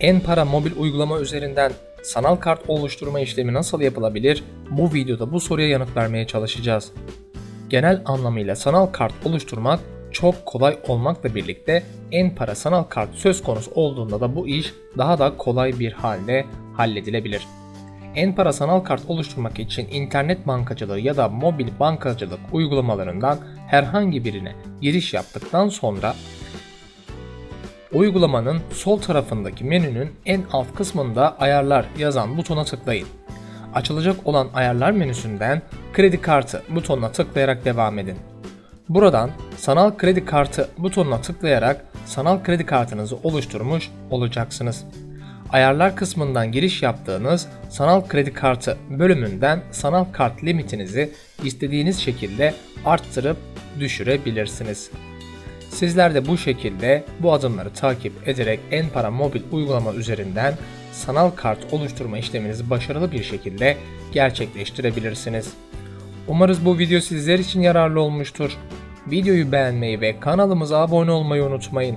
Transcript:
En-Para mobil uygulama üzerinden sanal kart oluşturma işlemi nasıl yapılabilir? Bu videoda bu soruya yanıt vermeye çalışacağız. Genel anlamıyla sanal kart oluşturmak çok kolay olmakla birlikte en-para sanal kart söz konusu olduğunda da bu iş daha da kolay bir halde halledilebilir. En-para sanal kart oluşturmak için internet bankacılığı ya da mobil bankacılık uygulamalarından herhangi birine giriş yaptıktan sonra Uygulamanın sol tarafındaki menünün en alt kısmında ayarlar yazan butona tıklayın. Açılacak olan ayarlar menüsünden kredi kartı butonuna tıklayarak devam edin. Buradan sanal kredi kartı butonuna tıklayarak sanal kredi kartınızı oluşturmuş olacaksınız. Ayarlar kısmından giriş yaptığınız sanal kredi kartı bölümünden sanal kart limitinizi istediğiniz şekilde arttırıp düşürebilirsiniz. Sizler de bu şekilde bu adımları takip ederek En-Para mobil uygulama üzerinden sanal kart oluşturma işleminizi başarılı bir şekilde gerçekleştirebilirsiniz. Umarız bu video sizler için yararlı olmuştur. Videoyu beğenmeyi ve kanalımıza abone olmayı unutmayın.